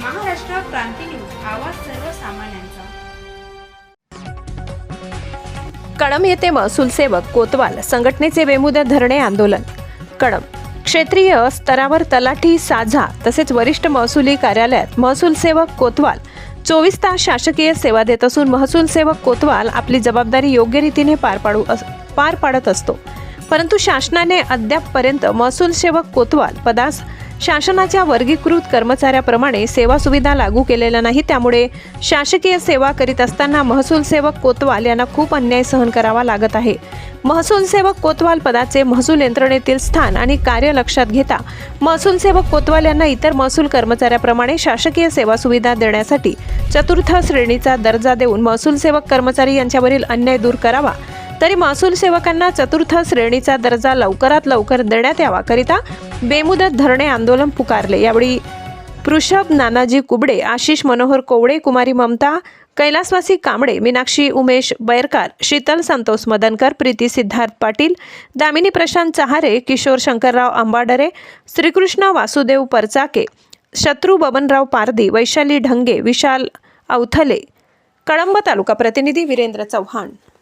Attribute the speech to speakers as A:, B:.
A: क्रांती news आवाज सर्वसामान्यांचा.
B: कळम येथे महसूल सेवक कोतवाल संघटनेचे बेमुदत धरणे आंदोलन. कळम क्षेत्रीय स्तरावर तलाठी साझा तसेच वरिष्ठ महसुली कार्यालयात महसूल सेवक कोतवाल चोवीस तास शासकीय सेवा देत असून महसूल सेवक कोतवाल आपली जबाबदारी योग्य रीतीने पार पाडू पार पाडत असतो. परंतु शासनाने अद्यापपर्यंत महसूल सेवक कोतवाल पदास शासनाच्या वर्गीकृत कर्मचाऱ्याप्रमाणे सेवा सुविधा लागू केलेल्या नाही त्यामुळे शासकीय सेवा करीत असताना महसूल सेवक कोतवाल यांना खूप अन्याय सहन करावा लागत आहे. महसूल सेवक कोतवाल पदाचे महसूल यंत्रणेतील स्थान आणि कार्य लक्षात घेता महसूल सेवक कोतवाल यांना इतर महसूल कर्मचाऱ्याप्रमाणे शासकीय सेवा सुविधा देण्यासाठी चतुर्थ श्रेणीचा दर्जा देऊन महसूल सेवक कर्मचारी यांच्यावरील अन्याय दूर करावा तरी महसूल सेवकांना चतुर्थ श्रेणीचा दर्जा लवकरात लवकर देण्यात यावाकरिता बेमुदत धरणे आंदोलन पुकारले. यावेळी पृषभ नानाजी कुबडे आशिष मनोहर कोवडे कुमारी ममता कैलासवासी कांबळे मीनाक्षी उमेश बैरकार शीतल संतोष मदनकर प्रीती सिद्धार्थ पाटील दामिनी प्रशांत चहारे किशोर शंकरराव आंबाडरे श्रीकृष्ण वासुदेव परचाके शत्रू बबनराव पारदी वैशाली ढंगे विशाल अवथले. कळंब तालुका प्रतिनिधी वीरेंद्र चव्हाण.